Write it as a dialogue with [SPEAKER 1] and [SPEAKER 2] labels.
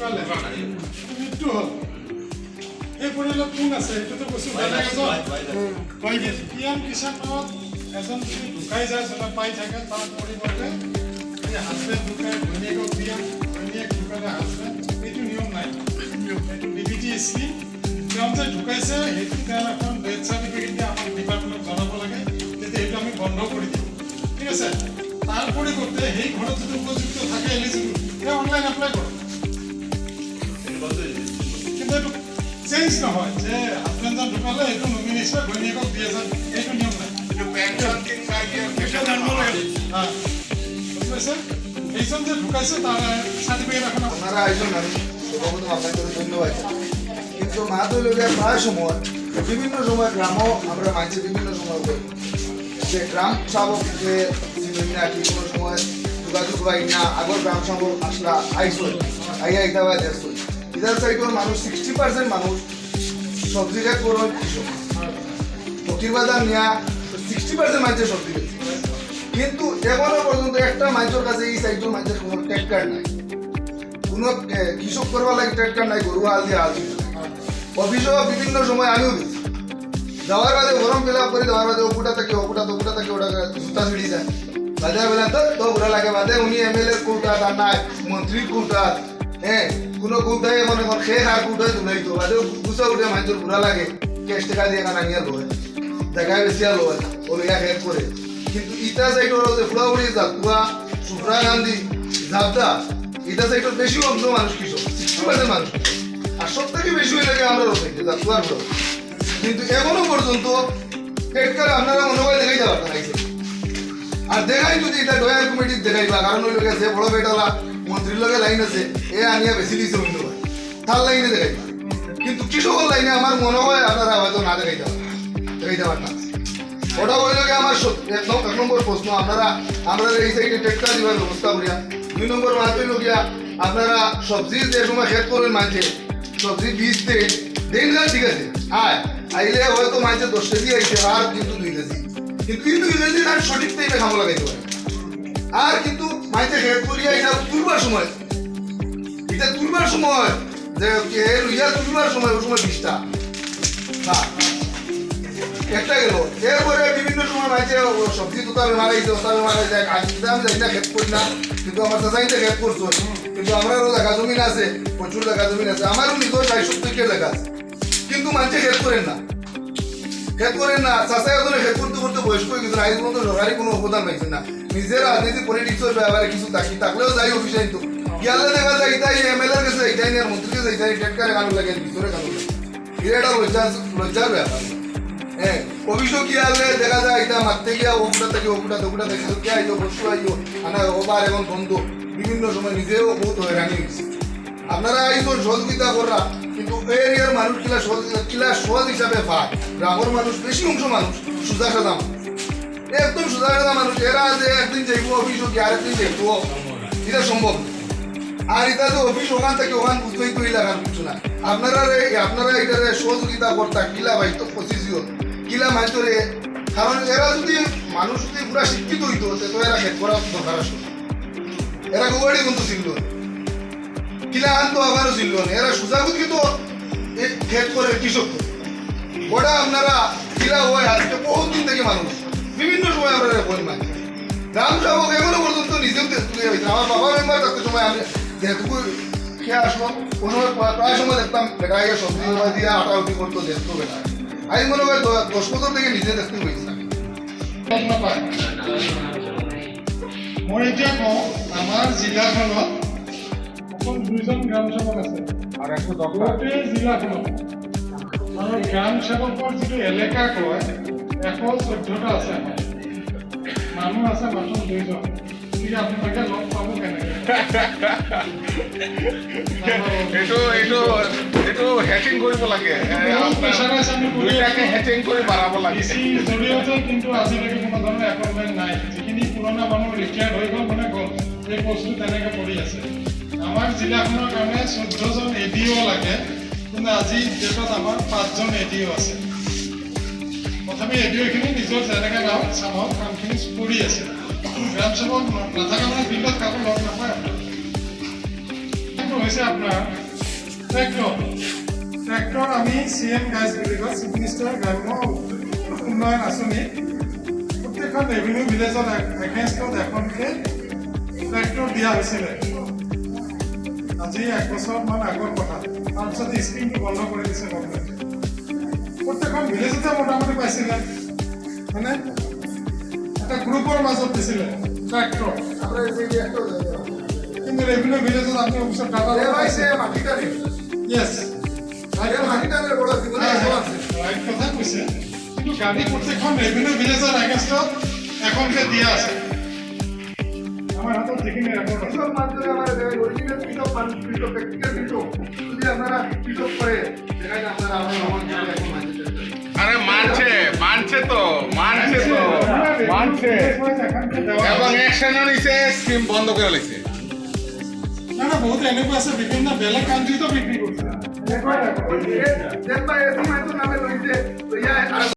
[SPEAKER 1] মৃত্যু হ'ল সেই পৰিয়ালত কোন আছে এইটোতো কৈছো বেলেগ এজন পি এম কিষাণত এজন যদি ঢুকাই যায় যোনে পাই থাকে তাৰ পৰিৱৰ্তে এই হাজবেণ্ড ঢুকাই ঘৈণীয়েকক দিয়ে ঘৈণীয়েক ঢুকালে হাজবেণ্ড এইটো নিয়ম নাই এইটো ডি বি টি স্কিম তেওঁ যে ঢুকাইছে সেইটো তেওঁ এখন ডেথ চাৰ্টিফিকেট আমাক ডিপাৰ্টমেণ্টক জনাব লাগে তেতিয়া সেইটো আমি বন্ধ কৰি দিওঁ ঠিক আছে তাৰ পৰিৱৰ্তে সেই ঘৰত যদি উপযুক্ত থাকে এলিজিবল তেওঁ অনলাইন এপ্লাই কৰক কিন্তু চেঞ্জ নহয় যে হাজবেণ্ডজন ঢুকালে এইটো নমিনী হিচাপে ঘৈণীয়েকক দিয়ে যেন এইটো নিয়ম নাই হা বুজি পাইছে এইজন যে ঢুকাইছে তাৰ চাৰ্টিফিকেট এখন আছে।
[SPEAKER 2] আপনারা আয়োজন আমি সর্বপ্রথম আপনাদের ধন্যবাদ। কিন্তু মাহাতলীয় প্রায় সময় বিভিন্ন সময় গ্রামও আমরা মানছি বিভিন্ন সময় করি যে গ্রাম চিনি না কি কোনো সময় যোগাযোগ পাই না আগর গ্রাম শাবক আসলা আইসল আইয়া ইতা বা দেখছল ইদার সাইডের মানুষ সিক্সটি পার্সেন্ট মানুষ সবজি খাত করো কৃষক। ফকির বাজার নিয়া সিক্সটি পার্সেন্ট মানুষের সবজি বেচে। কিন্তু এখনও পর্যন্ত একটা মানুষের কাছে এই সাইডের মানুষের কোনো ট্যাগ নাই। কোনো কৃষক করবার লাগে ট্যাগ নাই, গরু, হাল দিয়ে হাল দিয়ে। অফিসও বিভিন্ন সময় আমিও গেছি। যাওয়ার বাদে গরম ফিল করে দেওয়ার বাদে ওকুটা থেকে ওকুটা তো ওকুটা থেকে, ওটা জুতা ছিঁড়ি যায়। বাজার বেলা তো তো ঘোরা লাগে বাদে, উনি এম এল এর কৌটা তার নাই মন্ত্রীর কৌটা হ্যাঁ কোনো কৌটাই মনে কর সে হার কৌটাই তুলাই তো বাদে গুছা উঠে মানুষের ঘোরা লাগে ক্যাশ টাকা দিয়ে কানা নিয়ে লয় জায়গায় বেশি আর লয় ওলিয়া হেড করে কিন্তু ইটা সাইড হলো যে ফুলাউড়ি জাতুয়া সুপ্রা গান্ধী জাবদা ইটা সাইডের বেশি অংশ মানুষ কৃষক সিক্সটি পার্সেন্ট মানুষ আর সব থেকে বেশি হয়ে লাগে আমরা রোসাইতে জাতুয়ার লোক কিন্তু এখনও পর্যন্ত পেটকার আপনারা মনে হয় দেখাই যাওয়ার আর দেখাই যদি এটা ডয়ার কমিটির দেখাইবা কারণ ওই লোকে যে বড় বেটালা মন্ত্রীর লাইন আছে, এ আনিয়া বেশি দিয়েছে অন্য তার লাইনে দেখাইবা কিন্তু কৃষকের লাইনে আমার মনে হয় আপনারা হয়তো না দেখাই যাওয়া দেখাই যাওয়ার না। ওটা লোকে আমার এক নম্বর প্রশ্ন, আপনারা আমরা এই সাইডে ট্রেক্টর দিবার ব্যবস্থা করিয়া, দুই নম্বর মাত্র লোকিয়া আপনারা সবজি যে সময় খেত করেন মাঝে, সবজি বীজ দেন দেন না ঠিক আছে। হ্যাঁ আইলে হয়তো মাঝে দশ কেজি আইছে, আর কিন্তু দুই কেজি। কিন্তু কিন্তু দুই কেজি আর সঠিক টাইমে খামো লাগাইতে পারে। আর কিন্তু মাঝে খেত করিয়া এটা তুলবার সময়। এটা তুলবার সময়। যে কে লইয়া তুলবার সময় ওই সময় বিষটা হ্যাঁ একটা গেল। এরপরে বিভিন্ন সময় মাঝে সবজি দোকানে মারাই দোকানে মারাই যায় কাজ আমি যাই না খেত করি না। কিন্তু আমার চাচাইতে খেত করছ। কিন্তু আমারও জায়গা জমিন আছে, প্রচুর জায়গা জমিন আছে। আমারও নিজের চাই সত্তর জায়গা আছে। কিন্তু মানুষে খেত করেন না। খেত করেন না করতে করতে বয়স্ক হয়ে গেছে আজ পর্যন্ত সরকারি কোনো অবদান পাইছে না। নিজের রাজনীতি ব্যাপারে কিছু থাকি থাকলেও যাই অফিসে কিন্তু গেলে দেখা যায় এটাই এমএলএ এর কাছে এটাই কাছে এটাই লাগে, ভিতরে লাগে। এটা লজ্জা লজ্জার ব্যাপার। হ্যাঁ অভিযোগ কি আসলে দেখা যায় এটা মারতে গিয়া ওকুটা থেকে ওকুটা ওকুটা থেকে কে আইতো বস্তু আইতো, আনা ওবার এবং বন্ধ। বিভিন্ন সময় নিজেও বহুত হয়রানি হয়েছে আপনারা আইতো সহযোগিতা করা কিন্তু এরিয়ার মানুষ কিলা সহযোগিতা, কিলা সহজ হিসাবে পায়। গ্রামের মানুষ, বেশি অংশ মানুষ, সুজা সাদা একদম সুজা সাদা মানুষ, এরা যে একদিন যাইব, অফিস কি আরেকদিন যাইব। এটা সম্ভব। আর এটা যে অফিস, ওখান থেকে ওখান বুঝতেই তো লাগার কিছু না আপনারা আপনারা এটারে সহযোগিতা করতা, কিলা ভাই তো পঁচিশিও কিলা মাইতরে কারণ এরা যদি, মানুষ যদি পুরা শিক্ষিত হইতো, তো এরা খেত করা দরকার আছে। এরা গোবাড়ি কিন্তু না। কিলা আনতো আবারও ছিল না, এরা সুজাগুত কিন্তু এ- খেত করে কৃষক করে। ওটা আপনারা কিলা হয়, আজকে বহুত দিন থেকে মানুষ। বিভিন্ন সময় আমরা বই মানে গ্রাম সেবক এখনও পর্যন্ত নিজেও তেজপুরে হয়েছে। আমার বাবা মেম্বার থাকতে সময় আমি যেহেতু খেয়ে আসব কোনো প্রায়- সময় দেখতাম বেটা গিয়ে সবজি দিয়ে আটা উঠি করতো, দেখতো বেটা। আমি মনে হয় দশ বছর থেকে নিজে দেখতে
[SPEAKER 1] মই এতিয়া কওঁ আমাৰ জিলাখনত অকল দুইজন গ্ৰাম সেৱক আছে।
[SPEAKER 3] আর একশো দশ
[SPEAKER 1] গোটেই জিলাখনত আৰু গ্ৰাম সেৱকৰ যিটো এলেকা কয়? এশ চৈধ্যটা আছে আমাৰ। মানুহ আছে মাত্ৰ দুইজন। গতিকে আপোনালোকে লগ পাব কেনেকৈ
[SPEAKER 3] এইটো এইটো এইটো হেচিং কৰিব লাগে। দুইটাকে হেচিং কৰি বঢ়াব লাগে।
[SPEAKER 1] জৰিয়তে কিন্তু আজিলৈকে কোনো ধৰণৰ এপইণ্টমেণ্ট নাই। যিখিনি পুৰণা মানুহ ৰিটায়াৰ্ড হৈ গ'ল মানে গ'ল এই বস্তু তেনেকৈ পৰি আছে। আমাৰ জিলাখনৰ কাৰণে চৈধ্যজন এ লাগে, কিন্তু আজি ডেটত আমাৰ পাঁচজন এ আছে। প্ৰথমে এ ডি অ'খিনি নিজৰ যেনেকৈ গাঁৱত চামত কামখিনি কৰি আছে। গ্ৰাম সেৱক নাথাকা মানে ফিল্ডত কাকো লগ নাপায়। হৈছে আপোনাৰ ট্ৰেক্টৰ। ট্ৰেক্টৰ আমি চি এম গাইজ বুলি কয়, চিফ মিনিষ্টাৰ গ্ৰাম্য উন্নয়ন আঁচনি। প্ৰত্যেকখন ৰেভিনিউ ভিলেজত এগেইনষ্টত এখনকৈ ট্ৰেক্টৰ দিয়া হৈছিলে। আজি এক বছৰমান আগৰ কথা। তাৰপিছত স্কিমটো বন্ধ কৰি দিছে গভমেণ্টে প্ৰত্যেকখন ভিলেজতে মোটামুটি পাইছিলে। মানে এটা গ্ৰুপৰ মাজত দিছিলে। ট্ৰেক্টৰ কিন্তু ৰেভিনিউ ভিলেজত আপুনি অফিচত ডাটা
[SPEAKER 2] এ ভাই সে মাটিটা নেই
[SPEAKER 1] য়েছ
[SPEAKER 2] আরে মাটিটারে বড় জীবনে এসব আছে।
[SPEAKER 1] ৰাইট কথা কৈছে। কিন্তু গাড়ী প্ৰত্যেকখন ৰেভিনিউ ভিলেজৰ এগেনষ্টত এখনকে দিয়া আছে। আমাৰ হাতত যিখিনি ৰেকৰ্ড আছে।
[SPEAKER 2] কৃষক ব্যক্তিগত কৃষক যদি আপনারা কৃষক করে সেখানে আপনারা আমরা
[SPEAKER 3] আরে মানছে মানছে তো মানছে তো মানছে। এবং অ্যাকশনও নিছে স্কিম বন্ধ করে লেছে
[SPEAKER 1] না না বহুত এনেকুৱা আছে বিভিন্ন বেলেগ কাণ্ট্ৰিতো বিক্ৰী কৰিছে।